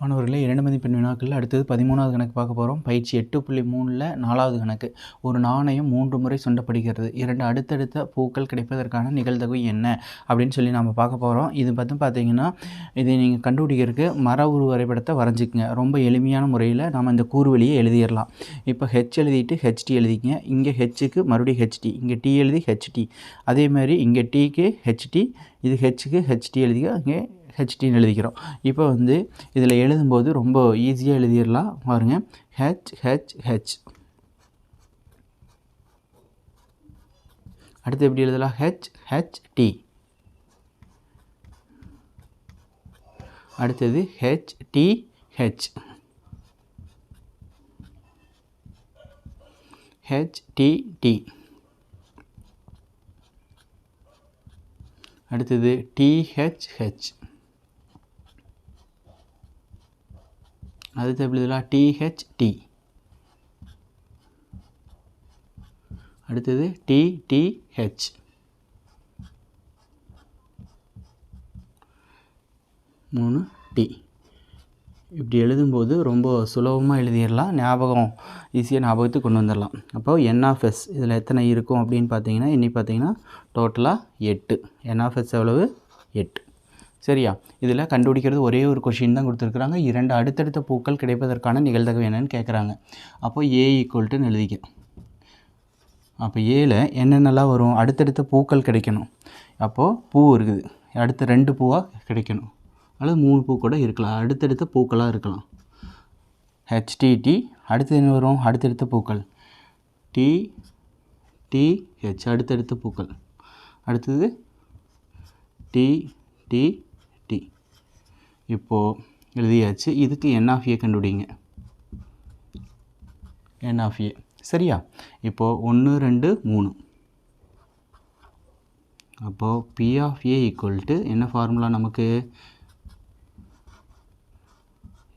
மாணவர்களே இரண்டு மதிப்பெண் வினாக்கள் அடுத்தது பதிமூணாவது கணக்கு பார்க்க போகிறோம் பயிற்சி எட்டு புள்ளி மூணில் நாலாவது கணக்கு. ஒரு நாணயம் மூன்று முறை சுண்டப்படுகிறது. இரண்டு அடுத்தடுத்த பூக்கள் கிடைப்பதற்கான நிகழ்தகவு என்ன? அப்படின்னு சொல்லி நம்ம பார்க்க போகிறோம் இது பார்த்து பார்த்தீங்கன்னா இதை நீங்கள் கண்டுபிடிக்கிறதுக்கு மர உரு வரைபடத்தை வரைஞ்சிக்கங்க. ரொம்ப எளிமையான முறையில் நம்ம இந்த கூறுவெளியை எழுதிடலாம். இப்போ ஹெச் எழுதிட்டு ஹெச்டி எழுதிக்கங்க. இங்கே ஹெச்சுக்கு மறுபடியும் ஹெச்டி இங்கே டி எழுதி ஹெச்டி அதே மாதிரி இங்கே டிக்கு ஹெச்டி இது ஹெச்சுக்கு ஹெச்டி எழுதிக்க இங்கே ஹெச்டின்னு எழுதிக்கிறோம். இப்போ வந்து இதில் எழுதும்போது ரொம்ப ஈஸியாக எழுதிடலாம். பாருங்க. ஹெச் ஹெச் ஹெச் அடுத்து எப்படி எழுதலாம்? ஹெச் ஹெச் டி அடுத்தது H D H H D D அடுத்தது டிஹெச்ஹெச் அடுத்து எப்படி எழுதலாம் டிஹெச்டி அடுத்தது டிடிஹெச் மூணு டி இப்படி எழுதும்போது ரொம்ப சுலபமாக எழுதிடலாம். ஞாபகம் ஈஸியாக ஞாபகத்துக்கு கொண்டு வந்துடலாம். அப்போது என்ஆஃப்எஸ் இதில் எத்தனை இருக்கும் அப்படின்னு பார்த்தீங்கன்னா இன்னி பார்த்தீங்கன்னா டோட்டலாக எட்டு. என்ஆஃப்எஸ் எவ்வளவு? எட்டு. சரியா? இதில் கண்டுபிடிக்கிறது ஒரே ஒரு கொஷின் தான் கொடுத்துருக்குறாங்க. இரண்டு அடுத்தடுத்த பூக்கள் கிடைப்பதற்கான நிகழ்தகவு என்னென்னு கேட்குறாங்க அப்போ ஏ ஈக்குவல்ட்டுன்னு எழுதிக்க. அப்போ ஏல என்னென்னலாம் வரும்? அடுத்தடுத்த பூக்கள் கிடைக்கணும். அப்போது பூ இருக்குது. அடுத்த ரெண்டு பூவாக கிடைக்கணும். அல்லது மூணு பூ கூட இருக்கலாம். அடுத்தடுத்த பூக்களாக இருக்கலாம். ஹெச்டிடி அடுத்து என்ன வரும்? அடுத்தடுத்த பூக்கள். டி டி ஹெச் அடுத்தடுத்த பூக்கள். அடுத்தது டி டி இப்போது எழுதியாச்சு. இதுக்கு என் ஆஃப் ஏ கண்டுபிடிங்க. என் ஆஃப் ஏ சரியா? இப்போது ஒன்று ரெண்டு மூணு. அப்போது P of A equal to என்ன ஃபார்முலா நமக்கு?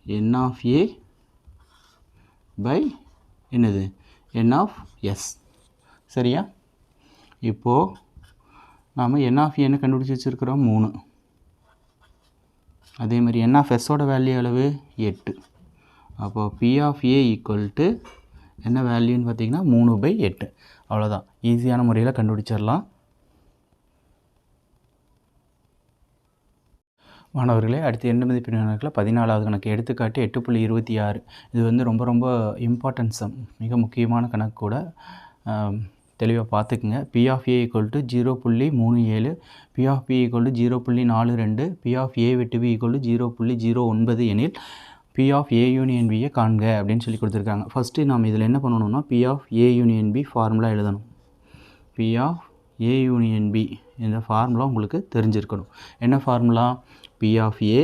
என் ஆஃப் ஏ பை என்னது? என் ஆஃப் எஸ் சரியா? இப்போது நாம் என் ஆஃப் ஏன்னு கண்டுபிடிச்சி வச்சுருக்கிறோம் மூணு. அதே மாதிரி என் ஆஃப் எஸ்ஸோட வேல்யூ அளவு எட்டு. அப்போது P of A equal to என்ன வேல்யூன்னு பார்த்தீங்கன்னா மூணு பை எட்டு. அவ்வளோதான் ஈஸியான முறையில் கண்டுபிடிச்சிடலாம். மாணவர்களே அடுத்து எண்டு மதிப்பெண் கணக்கில் பதினாலாவது கணக்கு. எடுத்துக்காட்டு எட்டு புள்ளி இருபத்தி ஆறு. இது வந்து ரொம்ப ரொம்ப இம்பார்ட்டன்ஸ் மிக முக்கியமான கணக்கு கூட. தெளிவாக பார்த்துக்குங்க. P of A equal to zero புள்ளி மூணு ஏழு P of B equal to zero புள்ளி நாலு ரெண்டு பி ஆஃப் ஏ வெட்டு பி ஈக்குவல் டு ஜீரோ புள்ளி ஜீரோ ஒன்பது எனில் பி ஆஃப் ஏ யூனியன் பியை காண்க அப்படின்னு சொல்லி கொடுத்துருக்காங்க. ஃபஸ்ட்டு நாம் இதில் என்ன பண்ணணும்னா P of A union B formula எழுதணும். P of A union B இந்த ஃபார்முலா உங்களுக்கு தெரிஞ்சிருக்கணும். என்ன formula P of A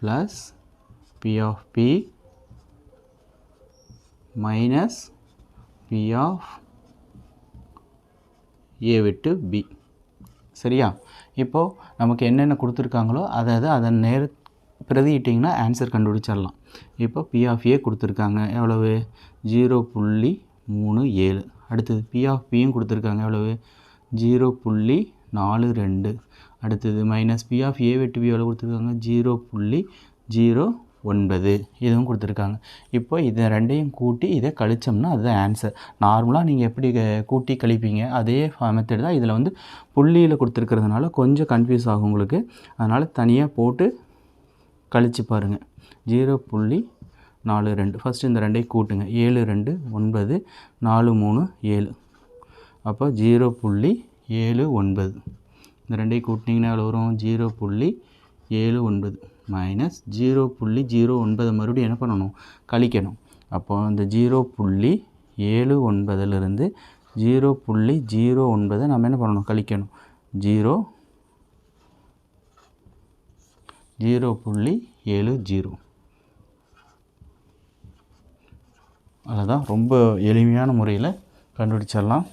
plus P of B minus P of A விட்டு பி சரியா? இப்போது நமக்கு என்னென்ன கொடுத்துருக்காங்களோ அதை அதை அதை நேர பிரதியிட்டிங்கன்னா ஆன்சர் கண்டுபிடிச்சிடலாம். இப்போ பி ஆஃப் ஏ கொடுத்துருக்காங்க. எவ்வளவு? ஜீரோ புள்ளி மூணு ஏழு. அடுத்தது பி ஆஃப் பியும் கொடுத்துருக்காங்க. எவ்வளவு? ஜீரோ புள்ளி நாலு ரெண்டு. அடுத்தது மைனஸ் பி ஆஃப் ஏ வெட்டு பி எவ்வளோ கொடுத்துருக்காங்க? ஜீரோ புள்ளி ஜீரோ ஒன்பது இதுவும் கொடுத்துருக்காங்க. இப்போ இதை ரெண்டையும் கூட்டி இதை கழிச்சோம்னா அதுதான் ஆன்சர் நார்மலாக நீங்கள் எப்படி கூட்டி கழிப்பீங்க? அதே மெத்தட் தான் இதில் வந்து புள்ளியில் கொடுத்துருக்கிறதுனால கொஞ்சம் கன்ஃபியூஸ் ஆகும் உங்களுக்கு. அதனால் தனியாக போட்டு கழித்து பாருங்கள் ஜீரோ புள்ளி நாலு ரெண்டு. ஃபஸ்ட்டு இந்த ரெண்டையும் கூட்டுங்க. ஏழு ரெண்டு ஒன்பது நாலு மூணு ஏழு. அப்போ ஜீரோ புள்ளி ஏழு ஒன்பது. இந்த ரெண்டையும் கூட்டினீங்கன்னா எவ்வளோ வரும்? ஜீரோ புள்ளி ஏழு ஒன்பது. மைனஸ் ஜீரோ புள்ளி ஜீரோ ஒன்பது மறுபடியும் என்ன பண்ணணும்? கழிக்கணும். அப்போ அந்த ஜீரோ புள்ளி ஏழு ஒன்பதுலேருந்து ஜீரோ புள்ளி ஜீரோ ஒன்பதை நம்ம என்ன பண்ணணும்? கழிக்கணும். ஜீரோ ஜீரோ புள்ளி ஏழு ஜீரோ அதுதான் ரொம்ப எளிமையான முறையில் கண்டுபிடிச்சிடலாம்.